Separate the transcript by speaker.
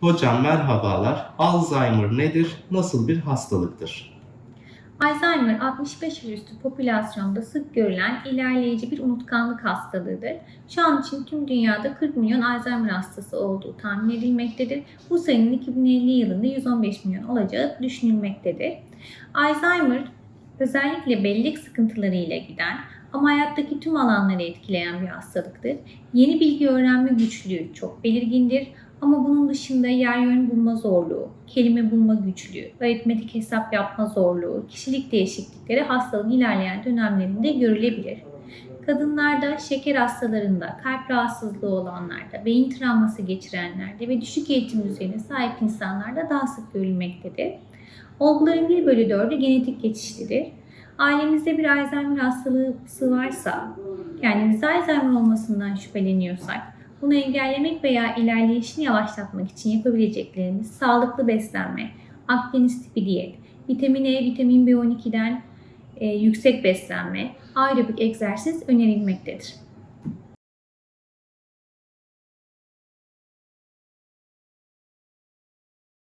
Speaker 1: Hocam merhabalar. Alzheimer nedir? Nasıl bir hastalıktır?
Speaker 2: Alzheimer 65 yaş üstü popülasyonda sık görülen ilerleyici bir unutkanlık hastalığıdır. Şu an için tüm dünyada 40 milyon Alzheimer hastası olduğu tahmin edilmektedir. Bu sayının 2050 yılında 115 milyon olacağı düşünülmektedir. Alzheimer özellikle bellek sıkıntıları ile giden ama hayattaki tüm alanları etkileyen bir hastalıktır. Yeni bilgi öğrenme güçlüğü çok belirgindir. Ama bunun dışında yer yön bulma zorluğu, kelime bulma güçlüğü, aritmetik hesap yapma zorluğu, kişilik değişiklikleri hastalığın ilerleyen dönemlerinde görülebilir. Kadınlarda, şeker hastalarında, kalp rahatsızlığı olanlarda, beyin travması geçirenlerde ve düşük eğitim düzeyine sahip insanlarda daha sık görülmektedir. Olguların 1 bölü 4'ü genetik geçişlidir. Ailemizde bir Alzheimer hastalığı varsa, kendimizde Alzheimer olmasından şüpheleniyorsak, bunu engellemek veya ilerleyişini yavaşlatmak için yapabileceklerimiz sağlıklı beslenme, Akdeniz tipi diyet, vitamin E, vitamin B12'den e, yüksek beslenme, aerobik egzersiz önerilmektedir.